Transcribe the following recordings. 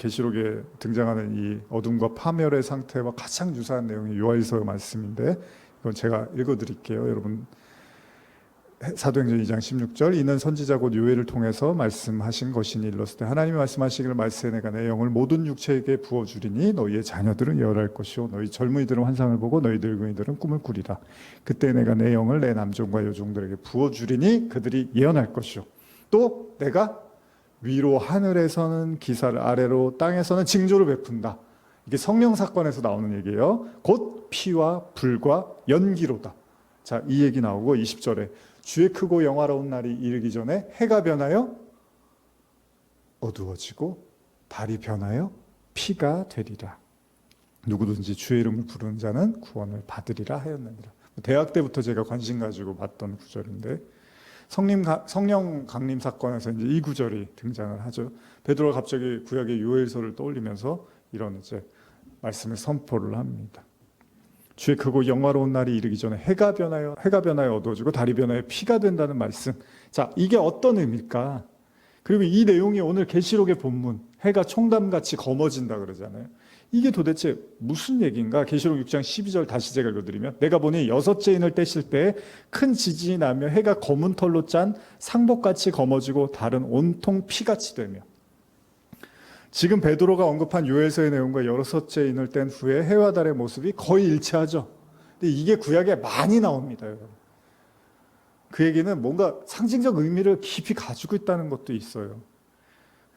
계시록에 등장하는 이 어둠과 파멸의 상태와 가장 유사한 내용이 요한일서 말씀인데 이건 제가 읽어드릴게요. 여러분 사도행전 2장 16절 이는 선지자 곧 요엘을 통해서 말씀하신 것이니 일렀을 때 하나님이 말씀하시기를 말세 내가 내 영을 모든 육체에게 부어 주리니 너희의 자녀들은 예언할 것이요 너희 젊은이들은 환상을 보고 너희 늙은이들은 꿈을 꾸리라 그때 내가 내 영을 내 남종과 여종들에게 부어 주리니 그들이 예언할 것이요 또 내가 위로 하늘에서는 기사를 아래로 땅에서는 징조를 베푼다 이게 성령 사건에서 나오는 얘기예요 곧 피와 불과 연기로다 자, 이 얘기 나오고 20절에 주의 크고 영화로운 날이 이르기 전에 해가 변하여 어두워지고 달이 변하여 피가 되리라. 누구든지 주의 이름을 부르는 자는 구원을 받으리라 하였느니라. 대학 때부터 제가 관심 가지고 봤던 구절인데 가- 성령 강림 사건에서 이제 이 구절이 등장을 하죠. 베드로가 갑자기 구약의 요엘서를 떠올리면서 이런 이제 말씀을 선포를 합니다. 주의 크고 영화로운 날이 이르기 전에 해가 변하여 해가 변하여 어두워지고 달이 변하여 피가 된다는 말씀. 자, 이게 어떤 의미일까? 그리고 이 내용이 오늘 계시록의 본문 해가 총담같이 검어진다 그러잖아요. 이게 도대체 무슨 얘기인가? 계시록 6장 12절 다시 제가 읽어드리면 내가 보니 여섯째 인을 떼실 때 큰 지진이 나며 해가 검은 털로 짠 상복같이 검어지고 달은 온통 피같이 되며 지금 베드로가 언급한 요엘서의 내용과 여섯째 인을 뗀 후에 해와 달의 모습이 거의 일치하죠. 근데 이게 구약에 많이 나옵니다. 여러분. 그 얘기는 뭔가 상징적 의미를 깊이 가지고 있다는 것도 있어요.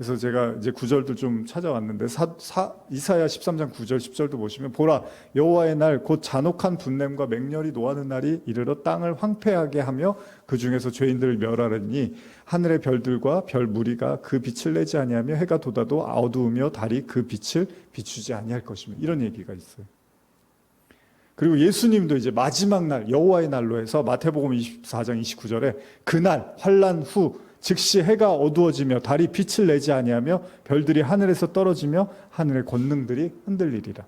그래서 제가 이제 구절도 좀 찾아왔는데 사, 사, 이사야 13장 9절 10절도 보시면 보라 여호와의 날 곧 잔혹한 분냄과 맹렬히 노하는 날이 이르러 땅을 황폐하게 하며 그 중에서 죄인들을 멸하려니 하늘의 별들과 별 무리가 그 빛을 내지 아니하며 해가 돋아도 어두우며 달이 그 빛을 비추지 아니할 것이며 이런 얘기가 있어요. 그리고 예수님도 이제 마지막 날 여호와의 날로 해서 마태복음 24장 29절에 그날 환란 후 즉시 해가 어두워지며 달이 빛을 내지 아니하며 별들이 하늘에서 떨어지며 하늘의 권능들이 흔들리리라.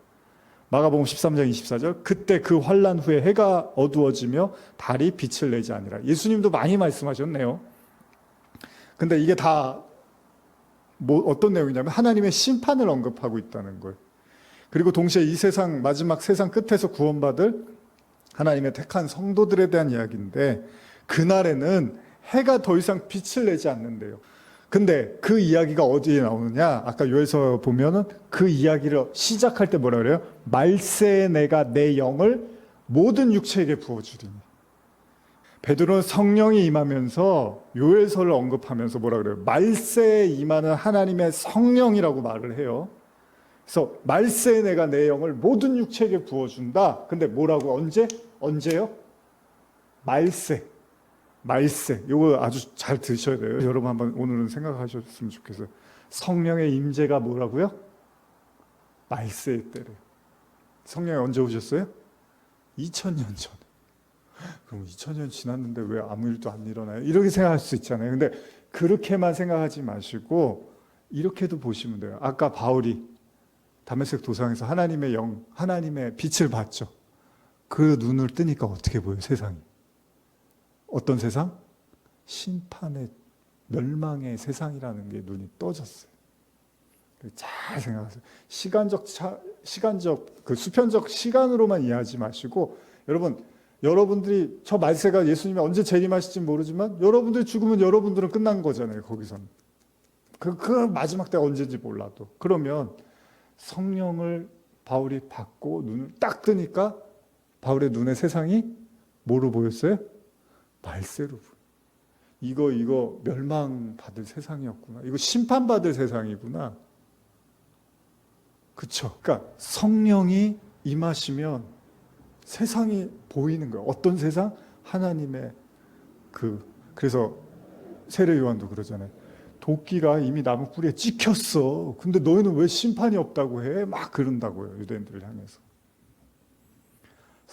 마가복음 13장 24절 그때 그 환란 후에 해가 어두워지며 달이 빛을 내지 아니라. 예수님도 많이 말씀하셨네요. 근데 이게 다 뭐 어떤 내용이냐면 하나님의 심판을 언급하고 있다는 거예요. 그리고 동시에 이 세상 마지막 세상 끝에서 구원받을 하나님의 택한 성도들에 대한 이야기인데 그날에는 해가 더 이상 빛을 내지 않는데요. 근데 그 이야기가 어디에 나오느냐? 아까 요에서 보면은 그 이야기를 시작할 때 뭐라 그래요? 말세에 내가 내 영을 모든 육체에게 부어주리니. 베드로는 성령이 임하면서 요엘서를 언급하면서 뭐라 그래요? 말세에 임하는 하나님의 성령이라고 말을 해요. 그래서 말세에 내가 내 영을 모든 육체에게 부어준다. 근데 뭐라고 언제? 언제요? 말세. 말세. 요거 아주 잘 드셔야 돼요. 여러분 한번 오늘은 생각하셨으면 좋겠어요. 성령의 임재가 뭐라고요? 말세 때래요. 성령이 언제 오셨어요? 2000년 전에. 그럼 2000년 지났는데 왜 아무 일도 안 일어나요? 이렇게 생각할 수 있잖아요. 근데 그렇게만 생각하지 마시고 이렇게도 보시면 돼요. 아까 바울이 다메섹 도상에서 하나님의 영, 하나님의 빛을 봤죠. 그 눈을 뜨니까 어떻게 보여요, 세상이? 어떤 세상? 심판의 멸망의 세상이라는 게 눈이 떠졌어요. 잘 생각하세요. 시간적 차, 시간적 그 수편적 시간으로만 이해하지 마시고 여러분 여러분들이 저 말세가 예수님이 언제 재림하실지 모르지만 여러분들이 죽으면 여러분들은 끝난 거잖아요. 거기서는 그, 그 마지막 때가 언제인지 몰라도 그러면 성령을 바울이 받고 눈을 딱 뜨니까 바울의 눈에 세상이 뭐로 보였어요? 말세로. 이거 이거 멸망 받을 세상이었구나. 이거 심판 받을 세상이구나. 그쵸? 그러니까 성령이 임하시면 세상이 보이는 거예요. 어떤 세상? 하나님의 그 그래서 세례 요한도 그러잖아요. 도끼가 이미 나무 뿌리에 찍혔어. 근데 너희는 왜 심판이 없다고 해? 막 그런다고요. 유대인들을 향해서.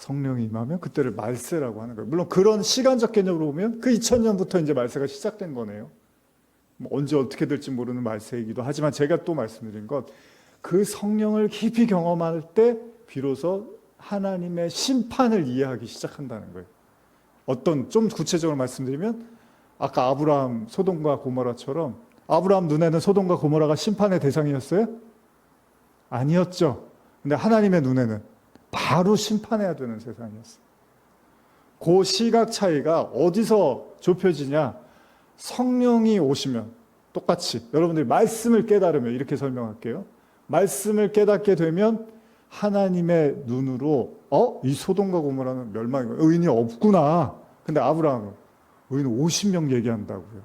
성령이 임하면 그때를 말세라고 하는 거예요. 물론 그런 시간적 개념으로 보면 그 2000년부터 이제 말세가 시작된 거네요. 뭐 언제 어떻게 될지 모르는 말세이기도 하지만 제가 또 말씀드린 것 그 성령을 깊이 경험할 때 비로소 하나님의 심판을 이해하기 시작한다는 거예요. 어떤 좀 구체적으로 말씀드리면 아까 아브라함 소돔과 고모라처럼 아브라함 눈에는 소돔과 고모라가 심판의 대상이었어요? 아니었죠. 근데 하나님의 눈에는 바로 심판해야 되는 세상이었어요. 그 시각 차이가 어디서 좁혀지냐? 성령이 오시면 똑같이 여러분들이 말씀을 깨달으면 이렇게 설명할게요. 말씀을 깨닫게 되면 하나님의 눈으로 어? 이 소돔과 고모라는 멸망이 의인이 없구나. 근데 아브라함은 의인 50명 얘기한다고요.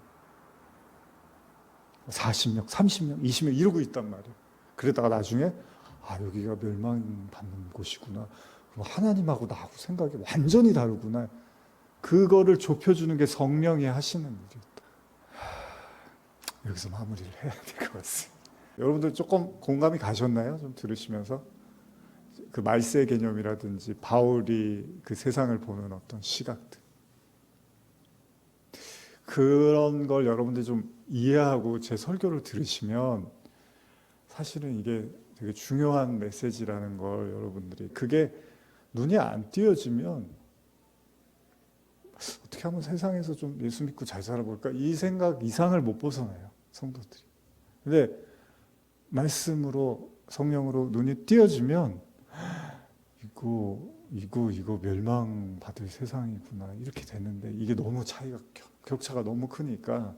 40명, 30명, 20명 이러고 있단 말이에요. 그러다가 나중에 아 여기가 멸망받는 곳이구나. 그럼 하나님하고 나하고 생각이 완전히 다르구나. 그거를 좁혀주는 게 성령이 하시는 일이었다. 하, 여기서 마무리를 해야 될 것 같습니다. 여러분들 조금 공감이 가셨나요? 좀 들으시면서 그 말세 개념이라든지 바울이 그 세상을 보는 어떤 시각들 그런 걸 여러분들이 좀 이해하고 제 설교를 들으시면 사실은 이게 되게 중요한 메시지라는 걸 여러분들이 그게 눈이 안 띄어지면 어떻게 하면 세상에서 좀 예수 믿고 잘 살아볼까 이 생각 이상을 못 벗어나요 성도들이. 근데 말씀으로 성령으로 눈이 띄어지면 이거 이거 이거 멸망 받을 세상이구나 이렇게 되는데 이게 너무 차이가 격- 격차가 너무 크니까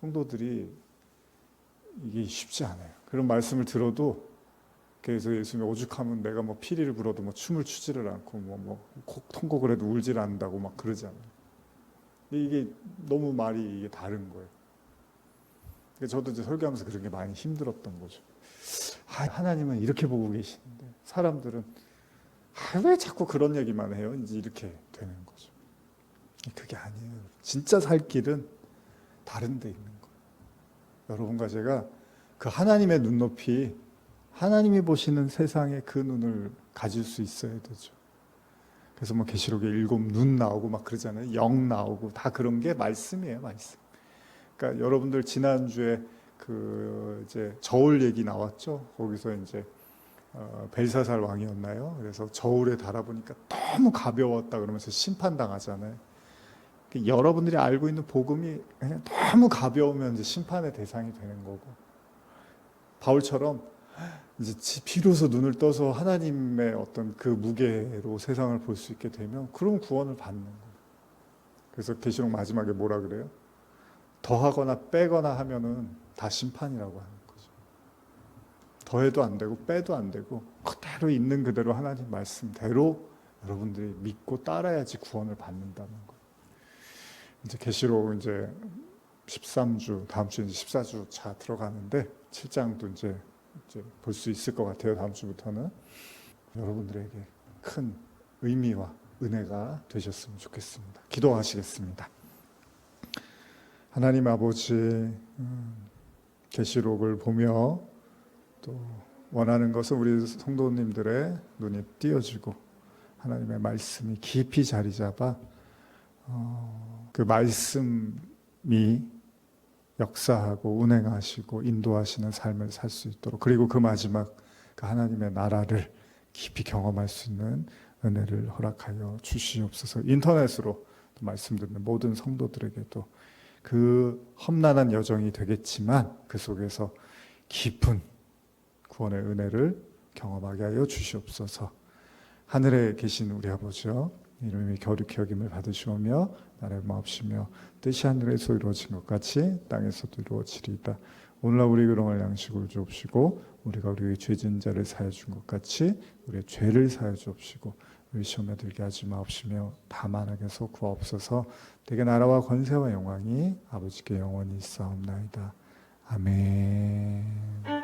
성도들이 이게 쉽지 않아요. 그런 말씀을 들어도 그래서 예수님 오죽하면 내가 뭐 피리를 불어도 뭐 춤을 추지를 않고 뭐 뭐 통곡을 해도 울질 않는다고 막. 근데 이게 너무 말이 이게 다른 거예요. 저도 이제 설교하면서 그런 게 많이 힘들었던 거죠. 아, 하나님은 이렇게 보고 계시는데 사람들은 아, 왜 자꾸 그런 얘기만 해요? 이제 이렇게 되는 거죠. 그게 아니에요. 진짜 살 길은 다른 데 있는 거예요. 여러분과 제가 그 하나님의 눈높이 하나님이 보시는 세상의 그 눈을 가질 수 있어야 되죠. 그래서 뭐 계시록에 일곱 눈 나오고 막 그러잖아요. 영 나오고 다 그런 게 말씀이에요, 말씀. 그러니까 여러분들 지난주에 그 이제 저울 얘기 나왔죠. 거기서 이제 어, 벨사살 왕이었나요? 그래서 저울에 달아보니까 너무 가벼웠다 그러면서 심판당하잖아요. 그 여러분들이 알고 있는 복음이 너무 가벼우면 이제 심판의 대상이 되는 거고 바울처럼 이제 지- 비로소 눈을 떠서 하나님의 어떤 그 무게로 세상을 볼 수 있게 되면 그런 구원을 받는 거예요. 그래서 계시록 마지막에 뭐라 그래요? 더하거나 빼거나 하면은 다 심판이라고 하는 거죠. 더해도 안 되고 빼도 안 되고 그대로 있는 그대로 하나님 말씀대로 여러분들이 믿고 따라야지 구원을 받는다는 거예요. 이제 계시록 이제 13주 다음 주에 이제 14주 차 들어가는데 7장도 이제 이제 볼 수 있을 것 같아요. 다음 주부터는 여러분들에게 큰 의미와 은혜가 되셨으면 좋겠습니다. 기도하시겠습니다. 하나님 아버지 음, 계시록을 보며 또 원하는 것은 우리 성도님들의 눈이 띄어지고 하나님의 말씀이 깊이 자리 잡아 어, 그 말씀이 역사하고 운행하시고 인도하시는 삶을 살 수 있도록 그리고 그 마지막 그 하나님의 나라를 깊이 경험할 수 있는 은혜를 허락하여 주시옵소서. 인터넷으로 또 말씀 듣는 모든 성도들에게도 그 험난한 여정이 되겠지만 그 속에서 깊은 구원의 은혜를 경험하게 하여 주시옵소서. 하늘에 계신 우리 아버지여 이름이 겨루게 여김을 받으시오며 나라의 마옵시며 뜻이 하늘에서 이루어진 것 같이 땅에서도 이루어지리이다. 오늘날 우리 그롱할 양식을 주옵시고 우리가 우리의 죄진 자를 사여 준것 같이 우리의 죄를 사여 주옵시고 우리 시험에 들게 하지 마옵시며 다만 악에서 구하옵소서 되게 나라와 권세와 영광이 아버지께 영원히 있사옵나이다. 아멘